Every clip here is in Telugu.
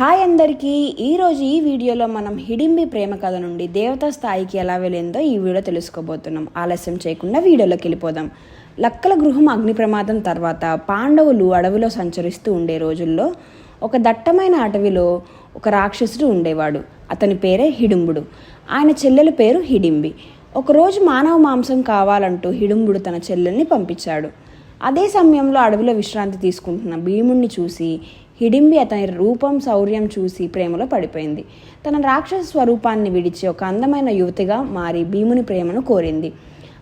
హాయ్ అందరికీ. ఈరోజు ఈ వీడియోలో మనం హిడింబి ప్రేమ కథ నుండి దేవతా స్థాయికి ఎలా వెళ్ళిందో ఈ వీడియో తెలుసుకోబోతున్నాం. ఆలస్యం చేయకుండా వీడియోలోకి వెళ్ళిపోదాం. లక్కల గృహం అగ్ని ప్రమాదం తర్వాత పాండవులు అడవిలో సంచరిస్తూ ఉండే రోజుల్లో ఒక దట్టమైన అటవిలో ఒక రాక్షసుడు ఉండేవాడు. అతని పేరే హిడింబుడు. ఆయన చెల్లెల పేరు హిడింబి. ఒకరోజు మానవ మాంసం కావాలంటూ హిడింబుడు తన చెల్లెల్ని పంపించాడు. అదే సమయంలో అడవిలో విశ్రాంతి తీసుకుంటున్న భీముణ్ణి చూసి హిడింబి అతని రూపం శౌర్యం చూసి ప్రేమలో పడిపోయింది. తన రాక్షస స్వరూపాన్ని విడిచి ఒక అందమైన యువతిగా మారి భీముని ప్రేమను కోరింది.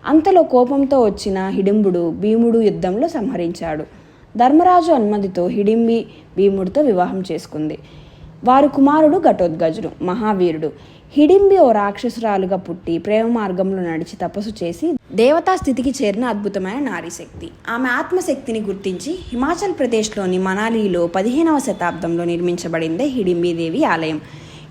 అంతలో కోపంతో వచ్చిన హిడింబుడు భీముడు యుద్ధంలో సంహరించాడు. ధర్మరాజు అనుమతితో హిడింబి భీముడితో వివాహం చేసుకుంది. వారు కుమారుడు ఘటోద్గజుడు మహావీరుడు. హిడింబి ఓ రాక్షసురాలుగా పుట్టి ప్రేమ మార్గంలో నడిచి తపస్సు చేసి దేవతా స్థితికి చేరిన అద్భుతమైన నారీశక్తి ఆమె ఆత్మశక్తిని గుర్తించి హిమాచల్ ప్రదేశ్లోని మనాలిలో పదిహేనవ శతాబ్దంలో నిర్మించబడిందే హిడింబీదేవి ఆలయం.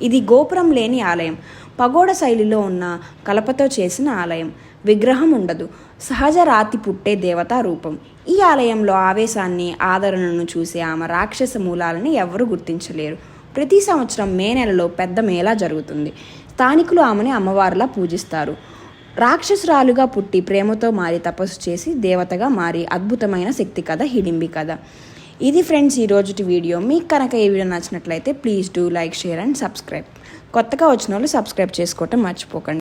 ఇది గోపురం లేని ఆలయం. పగోడ శైలిలో ఉన్న కలపతో చేసిన ఆలయం. విగ్రహం ఉండదు. సహజ రాతి పుట్టే దేవతా రూపం. ఈ ఆలయంలో ఆవేశాన్ని ఆదరణను చూసే ఆమె రాక్షస మూలాలని ఎవరు గుర్తించలేరు. ప్రతి సంవత్సరం మే నెలలో పెద్ద మేళా జరుగుతుంది. స్థానికులు ఆమెని అమ్మవారిలా పూజిస్తారు. రాక్షసురాలుగా పుట్టి ప్రేమతో మారి తపస్సు చేసి దేవతగా మారి అద్భుతమైన శక్తి కథ హిడింబి కథ. ఇది ఫ్రెండ్స్ ఈ రోజుటి వీడియో. మీకు కనుక ఈ వీడియో నచ్చినట్లయితే please do like share and subscribe. కొత్తగా వచ్చిన వాళ్ళు సబ్స్క్రైబ్ చేసుకోవటం మర్చిపోకండి.